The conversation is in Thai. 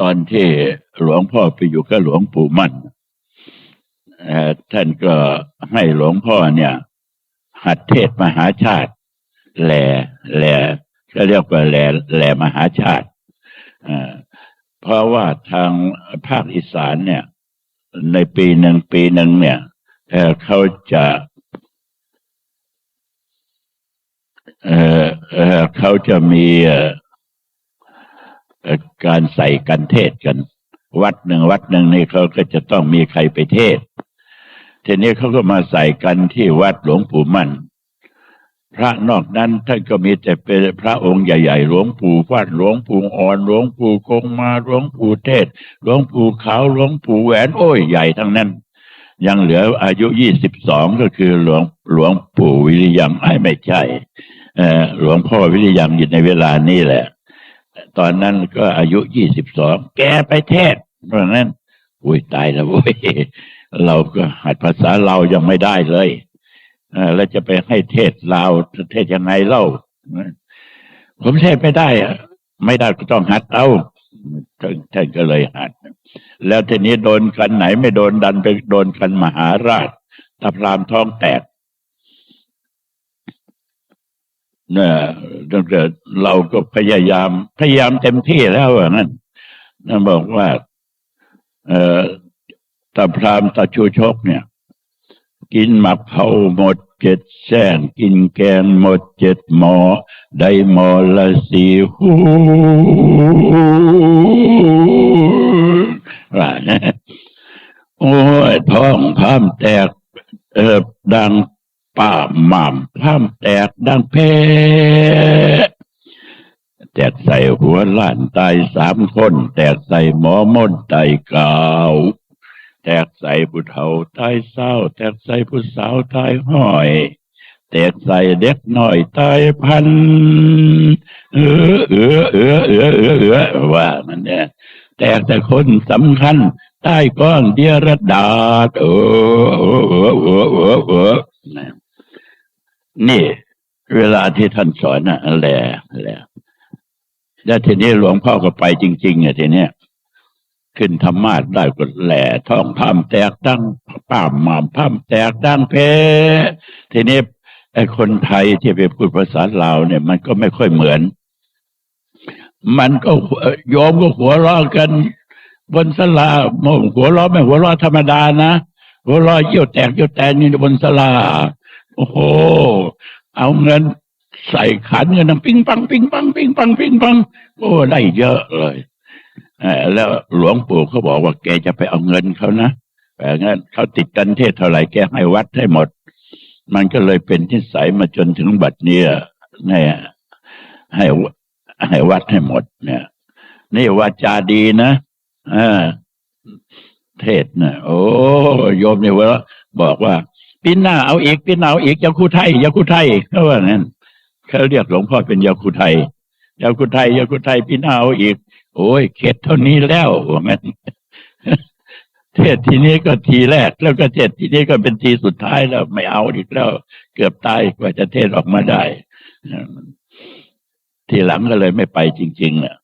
ตอนที่หลวงพ่อไปอยู่กับหลวงปู่มั่นท่านก็ให้หลวงพ่อเนี่ย หัดเทศมหาชาติแหล่แหล่ก็เรียกว่าแหล่แหล่มหาชาติเพราะว่าทางภาคอีสานเนี่ย ในปีหนึ่งปีหนึ่งเนี่ยเอ่เขาจะเอ่อเขาจะมีเการใส่กันเทศกัน วัดหนึ่งวัดหนึ่งนี่เขาก็จะต้องมีใครไปเทศทีนี้เขาก็มาใส่กันที่วัดหลวงปู่มั่น พระนอกนั้นท่านก็มีแต่เป็นพระองค์ใหญ่ๆ หลวงปู่ฟัดหลวงปู่อ่อนหลวงปู่คงมาหลวงปู่เทศหลวงปู่ขาวหลวงปู่แหวนโอ้ยใหญ่ทั้งนั้น ยังเหลืออายุยี่สิบสองก็คือหลวงหลวงปู่วิริยังไอ้ไม่ใช่หลวงพ่อวิริยังอยู่ในเวลานี้แหละ ตอนนั้นก็อายุยี่สิบสองแกไปเทศเพราะนั้นอุ้ยตายแล้วเว้ยเราก็หัดภาษาเรายังไม่ได้เลยแล้วจะไปให้เทศลาวเทศยังไงเล่าผมเทศไม่ได้อะไม่ได้ก็ต้องหัดเอาท่านท่านก็เลยหัด แล้วทีนี้โดนกันไหนไม่โดนดันไปโดนกันมหาราชตะพรามท้องแตก เนี่ยตั้งแต่เราก็พยายาม พยายามเต็มที่แล้วว่างั้นนั่นบอกว่า เอ่อตาพรามตาชูชกเนี่ย กินหมักเผาหมดเจ็ดแซงกินแกงหมดเจ็ดหมอ ได้หมอละสี่หูว่านะโอ้ยท้องพามแตก เออดัง ป่าหม่ำพามแตกดังเพแตกใส่หัวล้านตายสามคน แตกใส่หมอมนตายเก่าแตกใส่ผู้เฒ่าตายเศร้า แตกใส่ผู้สาวตายห้อย แตกใส่เด็กน้อยตายพัน เออเออเออเออเออเออว่ามันเนี่ยแตกแต่คนสำคัญใต้ก้อนเดียรดาษเออเออเออเออเออเออ นี่ เวลาที่ท่านสอนน่ะแหละแหละแล้วทีนี้หลวงพ่อก็ไปจริงๆอะทีเนี้ยขึ้นธรรมาสได้ก็แหล่ท้องพามแตกดั้งป้ามหมามพามแตกดั้งเพทีนี้ไอ้คนไทยที่ไปพูดภาษาลาวเนี่ย มันก็ไม่ค่อยเหมือน มันก็เอ่อโยมก็หัวเราะกัน บนสลาโมหัวเราะไม่หัวเราะธรรมดานะหัวเราะเยี่ยวแตกเยี่ยวแตนนี่บนสลา โอ้โห เอาเงินใส่ขันเงินดังปิ้งปังปิ้งปังปิ้งปังปิ้งปังโอ้ได้เยอะเลยอแล้วหลวงปู่เขาบอกว่าแกจะไปเอาเงินเขานะแต่งั้นเขาติดกันเทศเท่าไหร่แกให้วัดให้หมด มันก็เลยเป็นที่ใสมาจนถึงบัดเนี้ยเนี่ยให้ให้วัดให้หมด เนี่ย นี่วาจาดีนะอ่าเทศนะโอ้โยมเนี่ยว่าบอกว่า ปีหน้าเอาอีกปีหน้าเอาอีกยาคูไทยยาคูไทยเขาว่างั้นเขาเรียกหลวงพ่อเป็นยาคูไทยยาคูไทยยาคูไทยปีหน้าเอาอีก โอ้ยเข็ดเท่านี้แล้วว่างั้นเทศทีนี้ก็ทีแรก แล้วก็เทศทีนี้ก็เป็นทีสุดท้ายแล้วไม่เอาอีกแล้ว เกือบตายกว่าจะเทศออกมาได้ ทีหลังก็เลยไม่ไปจริงๆน่ะ